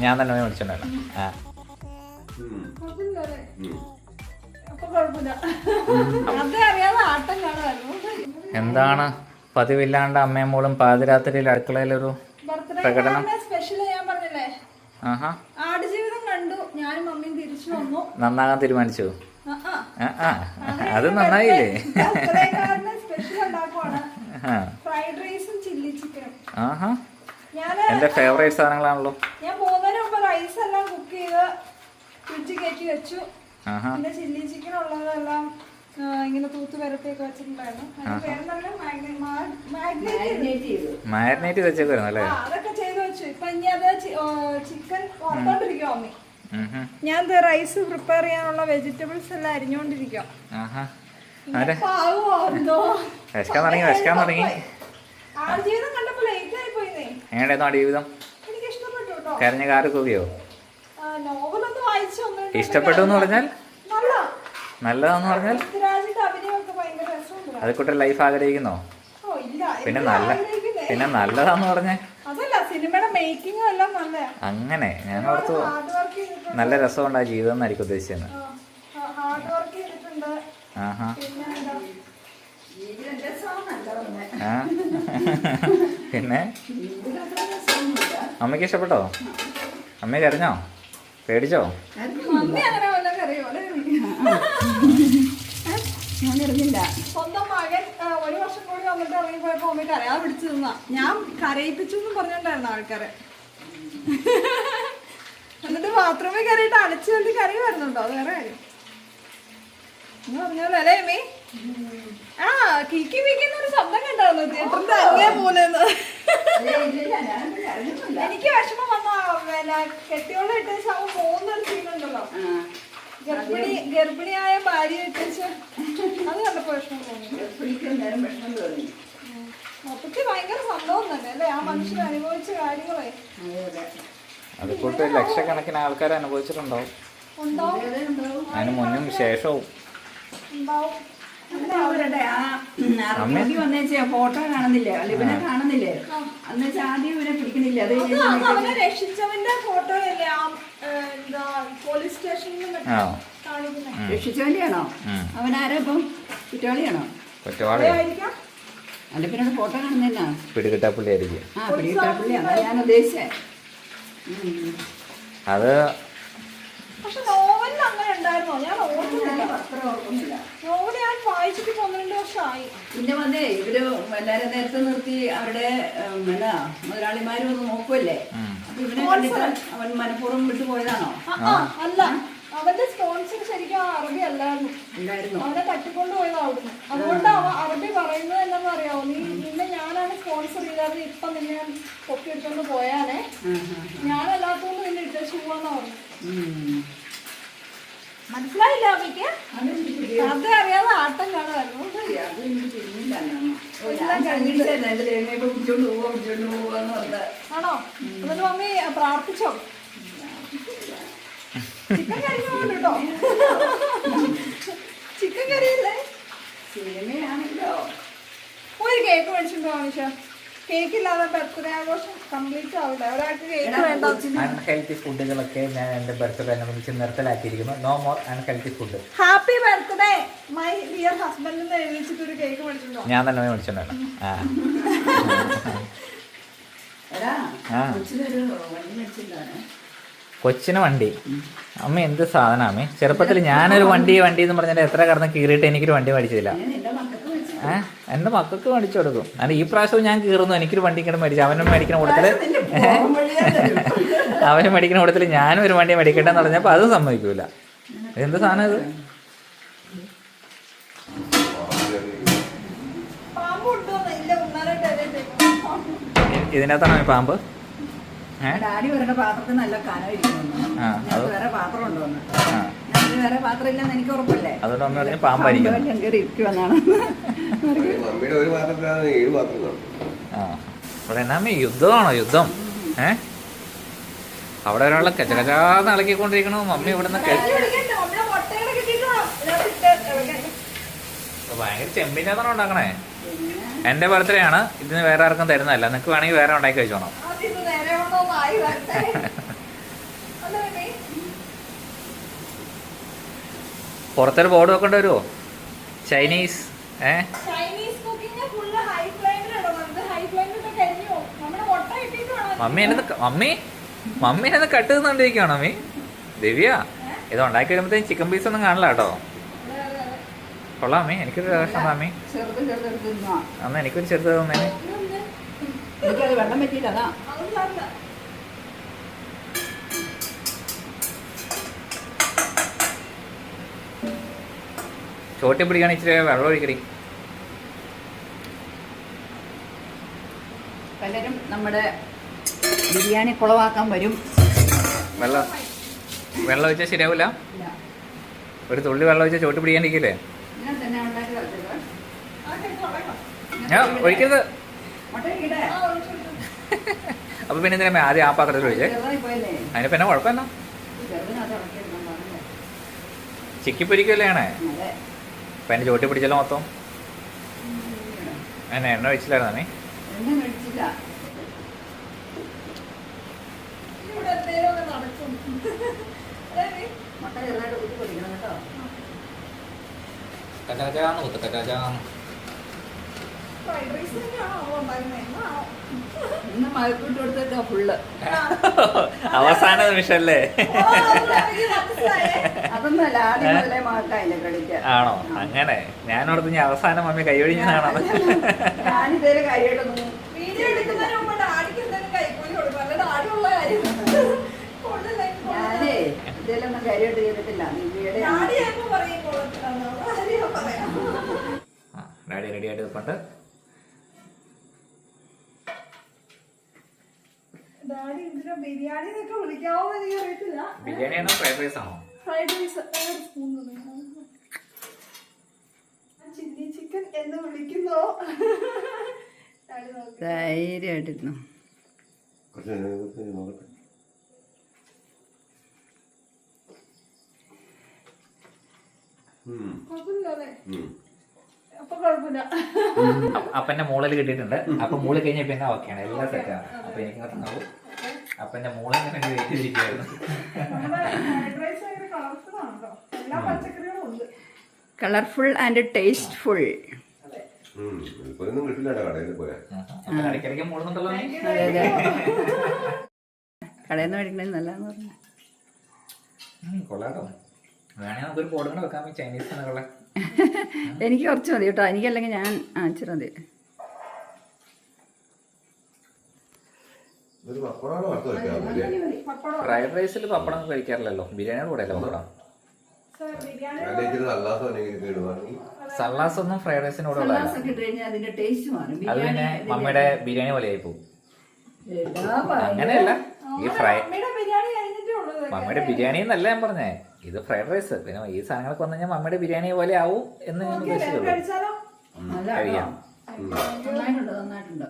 ഞാൻ തന്നെ പോയി ആ. കാണുമായിരുന്നു എന്താണ് പതിവില്ലാണ്ട് അമ്മയും മോളും പാതിരാത്രിയിൽ അടുക്കളയിലൊരു ഒരു പ്രകടനം. ഞാൻ പറഞ്ഞില്ലേ? ആഹാ. ആടുജീവിതം കണ്ടു. ഞാനും മമ്മിയും തിരിച്ചു വന്നു. നന്നാകാൻ തീരുമാനിച്ചു. അത് നന്നായില്ലേ? ബർത്ത്ഡേക്കാരന് സ്പെഷ്യൽ ഉണ്ടാക്കുവാണ്. ഫ്രൈഡ് റൈസും ചില്ലി ചിക്കനും. ആഹാ. എന്റെ ഫേവറേറ്റ് സാധനങ്ങളാണല്ലോ. ഞാൻ പോകുന്നതിന് മുമ്പ് റൈസ് എല്ലാം കുക്ക് ചെയ്ത് ഫ്രിഡ്ജിൽ കയറ്റി വെച്ചു. പിന്നെ ചില്ലി ചിക്കൻ ഉള്ളതെല്ലാം ഇങ്ങനെ തൂത്ത് വരത്തേക്ക് വെച്ചിട്ടുണ്ടായിരുന്നു. മാരിനേറ്റ് വെച്ചേക്കുവായിരുന്നു അല്ലേ? അതൊക്കെ ചെയ്ത് വെച്ചു. ഇപ്പൊ ഇനി അത് ചിക്കൻ വറുത്തോണ്ടിരിക്കും അമ്മി. ഞാൻ റൈസ് പ്രിപ്പയർ ചെയ്യാനുള്ള വെജിറ്റബിൾസ് എല്ലാം അരിഞ്ഞോണ്ടിരിക്കും വിശക്കാൻ തുടങ്ങി വിശക്കാൻ തുടങ്ങി ആടുജീവിതം കണ്ടപ്പോ ലേറ്റ് ആയി പോയിന്നേ എങ്ങനെയായിരുന്നു ആ ജീവിതം? കരഞ്ഞ കാർ ഒന്ന് ഇഷ്ടപ്പെട്ടു എന്ന് പറഞ്ഞാൽ? നല്ല നല്ലതാന്ന് പറഞ്ഞാൽ? അത് കൂട്ടർ ലൈഫ് ആഗ്രഹിക്കുന്നോ? ഓ ഇല്ല പിന്നെ നല്ല പിന്നെ നല്ലതാന്ന് പറഞ്ഞേ അങ്ങനെ ഞാൻ ഓർത്തു ഹാർഡ് വർക്ക് നല്ല രസമുണ്ട് ആ ജീവിതം എന്നായിരിക്കും ഉദ്ദേശിച്ചത്. ഹാർഡ് വർക്ക് ചെയ്തിട്ടുണ്ട്. ആഹാ. പിന്നെ എന്താ? ആ. പിന്നെ? അമ്മയ്ക്ക് ഇഷ്ടപ്പെട്ടോ? അമ്മ കരഞ്ഞോ? പേടിച്ചോ? അറിയോ സ്വന്തം മകൻ ഒരു വർഷം കൂടി വന്നിട്ട് ഇറങ്ങിപ്പോയപ്പോ അമ്മ കരയാ പിടിച്ചു നിന്നാ. ഞാൻ കരയിപ്പിച്ചു എന്ന് പറഞ്ഞോണ്ടായിരുന്നു ആൾക്കാരെ. എന്നിട്ട് ബാത്റൂമിൽ കയറിയിട്ട് അടച്ചു കരയുമായിരുന്നുണ്ടോ അത് വേറെ കാര്യം. എന്ന് പറഞ്ഞാലോ അല്ലേ അമ്മി? ആ കിക്കി വിക്കുന്ന ഒരു ശബ്ദം കണ്ടായിരുന്നു. തിയേറ്ററിന്റെ അങ്ങേ മൂലെന്ന് എനിക്ക് വിഷമം വന്ന. പിന്നെ കെട്ടിയോളം ഇട്ടേച്ച് അവൻ പോകുന്നൊരു സീനുണ്ടല്ലോ ഗർഭിണി ഗർഭിണിയായ ഭാര്യ ഇട്ടേച്ച് അത് കണ്ടപ്പോ വിഷമം തോന്നി. നേരം വിഷമം തോന്നി. മൊത്തത്തിൽ ഭയങ്കര സംഭവം തന്നെ അല്ലേ? ആ മനുഷ്യൻ അനുഭവിച്ച കാര്യങ്ങളെ. അതുകൊണ്ട് ലക്ഷക്കണക്കിന് ആൾക്കാർ അനുഭവിച്ചിട്ടുണ്ടാവും. അതിന് മുന്നും ശേഷവും. ഉണ്ടാവും. അങ്ങനെ അവരുടെ ആ അറിഞ്ഞി വന്നേച്ച ഫോട്ടോ കാണുന്നില്ലേ? അല്ല ഇവനെ കാണുന്നില്ലേ? അന്നുവെച്ചാൽ ആദ്യം ഇവനെ പിടിക്കുന്നില്ല? അത് അവനെ രക്ഷിച്ചവന്റെ ഫോട്ടോ അല്ലേ ആ എന്താ പോലീസ് സ്റ്റേഷനിൽ രക്ഷിച്ചവന്റെ ആണോ ആരാ ഇപ്പം? കുറ്റവാളിയാണോ? കുറ്റവാളി. അല്ല പിന്നെ ഫോട്ടോ കാണുന്നതന്നാ? പിടികിട്ടാ പുള്ളിയായിരിക്കും. ആ പിടികിട്ടാ പുള്ളിയാണ്? ഞാൻ ഉദ്ദേശിച്ചത് അത് പക്ഷെ ഉണ്ടായിരുന്നോ? ഞാൻ ഓർക്കുന്നില്ല. അത്ര ഓർക്കുന്നില്ല. ഞാൻ വായിച്ചിട്ട് ഇപ്പൊ വർഷമായി. പിന്നെ വന്നേ ഇവർ എല്ലാരും നേരത്തെ നിർത്തി അവരുടെ എന്നാ മുതലാളിമാരും ഒന്ന് നോക്കുമല്ലേ അപ്പൊ ഇവനെ കണ്ടിട്ട് അവൻ മനഃപൂർവം വിട്ടുപോയതാണോ അല്ല അവന്റെ സ്പോൺസർ ശരിക്കും ആ അറബി അല്ലായിരുന്നു. അവനെ തട്ടിക്കൊണ്ട് പോയത് അവിടുന്ന് അതുകൊണ്ട് അവ അറബി പറയുന്നത് എന്താണെന്ന് അറിയാമോ നീ നിന്നെ ഞാനാണ് സ്പോൺസർ ചെയ്തായിരുന്നു ഇപ്പൊ നിന്നെ ഞാൻ പൊക്കി ഇട്ടുകൊണ്ട് പോയാലേ ഞാനല്ലാത്തോണ്ട് നിന്നെ ഇട്ടു പോവാന്നാ പറഞ്ഞു മനസ്സിലായില്ല അമ്മയ്ക്ക്? അത് അറിയാതെ ആട്ടം കാണുമായിരുന്നു. ആണോ? എന്നിട്ട് മമ്മി പ്രാർത്ഥിച്ചോ? ചിക്കൻ കറി കേട്ടോ. ചിക്കൻ കറിയല്ലേ? സിനിമയാണല്ലോ. ഒരു കേക്ക് മേടിച്ചിട്ടുണ്ടോ മനുഷ്യ? കേക്ക് ഇല്ലാതെ ബർത്ത്ഡേ ആഘോഷം കംപ്ലീറ്റ് ആവില്ല ഒരാൾക്ക് കേക്ക് വേണ്ട അൺഹെൽത്തി ഫുഡുകളൊക്കെ ഞാൻ എന്റെ ബർത്ത്ഡേ അനുബന്ധിച്ച് നിർത്തലാക്കിയിരിക്കുന്നു. No more unhealthy food happy birthday my dear husband എന്ന് എഴുതിച്ചിട്ട് ഒരു കേക്ക് മേടിച്ചിട്ടുണ്ടോ? ഞാൻ തന്നെ പോയി മേടിച്ചിട്ടുണ്ടല്ലോ ആ. എടാ ആ. കൊച്ചിനൊരു വണ്ടി മേടിച്ചിട്ടാണ് കൊച്ചിന് വണ്ടി? അമ്മ എന്ത് സാധനമാണ് അമ്മ? ചെറുപ്പത്തിൽ ഞാനൊരു വണ്ടി വണ്ടി എന്ന് പറഞ്ഞാൽ എത്ര കടന്ന് കീറിയിട്ട് എനിക്കൊരു വണ്ടി മേടിച്ചില്ല. ഞാൻ എന്റെ മക്കൾക്ക് മേടിച്ചു ഏഹ് എന്റെ മക്കൾക്ക് മേടിച്ചു കൊടുക്കും. അല്ല ഈ പ്രാവശ്യവും ഞാൻ കീറുന്നു. എനിക്കൊരു വണ്ടി ഇങ്ങനെ മേടിച്ചു അവനും മേടിക്കണ കൂട്ടത്തിൽ. അവന് മേടിക്കണ കൂട്ടത്തിൽ ഞാനും ഒരു വണ്ടി മേടിക്കട്ടെ എന്ന് പറഞ്ഞപ്പോൾ അതും സമ്മതിക്കൂല. എന്ത് സാധനം ഇത്? ഇതിനകത്താണോ പാമ്പ്. ഡാഡി വരേണ്ട പാത്രത്തിൽ നല്ല വേറെ പാത്രം ഉണ്ടോന്ന് വേറെ പാത്രം ഇല്ലെന്ന് എനിക്ക് ഉറപ്പല്ലേ? അതുകൊണ്ട് അമ്മ പറഞ്ഞ് പാമ്പായിരിക്കും ഇവിടെ എന്നാമേ യുദ്ധമാണോ യുദ്ധം? ഏ? അവിടെ ഒരാളെ കച്ചകച്ചാന്ന് ഇളക്കിക്കൊണ്ടിരിക്കണോ. മമ്മി ഇവിടെ നിന്ന് ഭയങ്കര ചെമ്പിനാണ് ഉണ്ടാക്കണേ. എന്റെ ബർത്ത്ഡേ ആണ് ഇതിന് വേറെ ആർക്കും തരുന്നതല്ല. നിനക്ക് വേണമെങ്കിൽ വേറെ ഉണ്ടാക്കി വെച്ചോണം. പുറത്തൊരു ബോർഡ് വെക്കേണ്ടി വരുമോ ചൈനീസ് ഏ? ചൈനീസ് കുക്കിംഗ് ഫുള്ള് ഹൈ ഫ്ലെയിമിൽ ഇടണം ഹൈ ഫ്ലെയിമിൽ ഇട്ട് കരിഞ്ഞു പോകും. നമ്മുടെ മുട്ട മമ്മി എന്നെ മമ്മി? മമ്മി എന്നെ കട്ട് തിന്നോണ്ടിരിക്കുകയാണ് മമ്മി? ദിവ്യ ഇത് ഉണ്ടാക്കി വരുമ്പോഴത്തേക്കും ചിക്കൻ പീസ് ഒന്നും കാണില്ല കേട്ടോ. കൊള്ളാം മമ്മി. എനിക്കൊരു ചെറുത് ചെറുതെടുത്ത് അന്ന് എനിക്കൊരു ചെറുത് തന്നേനെ. വെള്ളം പറ്റിയില്ല ചോട്ടി പിടിക്കാൻ ഇച്ചിരി വെള്ളം ഒഴിക്കടി. പലരും നമ്മുടെ ബിരിയാണി കുളവാക്കാൻ വരും. വെള്ളം വെള്ളം ഒഴിച്ചാൽ ശരിയാവില്ല ഒരു തുള്ളി വെള്ളം ഒഴിച്ചാൽ ചോട്ടി പിടിക്കാണ്ടിരിക്കില്ലേ ഒഴിക്കരുത്. അപ്പൊ പിന്നെ എന്തിനാ ആദ്യം ആ പാത്രത്തിൽ ഒഴിച്ചേ? അതിന് പിന്നെ കുഴപ്പമില്ല. ചിക്കിപ്പൊരിക്കല്ലേ ആണേ പാടില്ല. ചിക്കി പൊരിക്കല്ലേ ആണ്? അതെ. അപ്പൊ അതിന്റെ ചോട്ടി പിടിച്ചല്ലോ മൊത്തം? എന്നെ എണ്ണ ഒഴിച്ചില്ലായിരുന്നു നീ? എണ്ണ മേടിച്ചില്ല ഇവിടെ ഫ്രൈഡ് റൈസ് തന്നെയാണോ അവൾ ഉണ്ടാക്കുന്നത്? എന്നാണോ? ഇന്ന് മഴക്കൂട്ട് കൊടുത്തേക്കാ ഫുള്ള് അവസാന നിമിഷല്ലേ ആണോ അങ്ങനെ ഞാനോടത്ത് ഞാൻ അവസാനം മമ്മി കൈയൊഴിഞ്ഞതാണോ ഞാനിതേലും വീഡിയോ എടുക്കുന്നതിന് മുമ്പ് ഡാഡിക്ക് എന്തെങ്കിലും കൈക്കൂലി കൊടുക്കും. അല്ല ഡാഡിയുള്ള കാര്യം. കൊള്ളില്ല, എനിക്ക് ഞാനേ കൊള്ളില്ല. ഇതിലൊന്നും കാര്യമായിട്ട് ചെയ്തിട്ടില്ല ദിവ്യയുടെ ഡാഡി ആയപ്പോ പറയും കൊള്ളത്തില്ലെന്ന്. കാര്യം പറയാം. ഡാഡി റെഡി ആയിട്ട് നിൽപ്പുണ്ട് എന്തിനാ ബിരിയാണി എന്നൊക്കെ വിളിക്കാവോന്ന് എനിക്ക് അറിയത്തില്ല ബിരിയാണി ആണോ ഫ്രൈഡ് റൈസ് ആണോ? Fried rice spoon chilli chicken എന്ന് വിളിക്കുന്നോ. ധൈര്യമായിട്ടിരുന്നു. അപ്പന്റെ മോളിൽ കിട്ടിയിട്ടുണ്ട്. അപ്പൊ മൂളി കഴിഞ്ഞ പിന്നെ ഓക്കെയാണ് എല്ലാം സെറ്റാണ് അപ്പൊ എനിക്ക് തന്നാവും അപ്പന്റെ മോളെ കണ്ടി വെയിറ്റ് ചെയ്തിരിക്കുകയായിരുന്നു കളർഫുൾ എല്ലാ പച്ചക്കറികളും ഉണ്ട്. കളർഫുൾ ആൻഡ് ടേസ്റ്റ്ഫുൾ കടയിൽ അപ്പൊ നിന്ന് മേടിക്കണത് നല്ലതെന്ന് പറഞ്ഞു. കൊള്ളാട്ടോ. വേണേ നമുക്കൊരു ബോർഡ് കൂടെ വെക്കാൻ ചൈനീസ് എനിക്ക് കുറച്ച് മതി കേട്ടോ. എനിക്കല്ലെങ്കിൽ ഞാൻ ആ ഇച്ചിരി മതി ഒരു പപ്പടാണ് വറുത്ത് വെക്കാറില്ലേ പപ്പടം ഫ്രൈഡ് റൈസിൽ പപ്പടം കഴിക്കാറില്ലല്ലോ? ബിരിയാണിയുടെ കൂടെ അല്ലേ. പപ്പടം? സല്ലാസ് ഒന്നും ഫ്രൈഡ് റൈസിന് കൂടെ ഉള്ളതല്ല? സലാസൊക്കെ ഇട്ട് കഴിഞ്ഞാൽ അതിന്റെ ടേസ്റ്റ് അത് പിന്നെ ബിരിയാണി മമ്മിയുടെ ബിരിയാണി. പോലെ ആയി പോകും അങ്ങനെയല്ല. ഈ ഫ്രൈ മമ്മിയുടെ ബിരിയാണി എന്നല്ല ഞാൻ പറഞ്ഞേ. ഇത് ഫ്രൈഡ് റൈസ്. പിന്നെ ഈ സാധനങ്ങളൊക്കെ വന്നു കഴിഞ്ഞാൽ മമ്മിയുടെ ബിരിയാണി പോലെ ആവും എന്ന് ഞാൻ ഉദ്ദേശിച്ചു ഉദ്ദേശിച്ചുള്ളൂ കഴിക്കാം. നന്നായിട്ടുണ്ട്.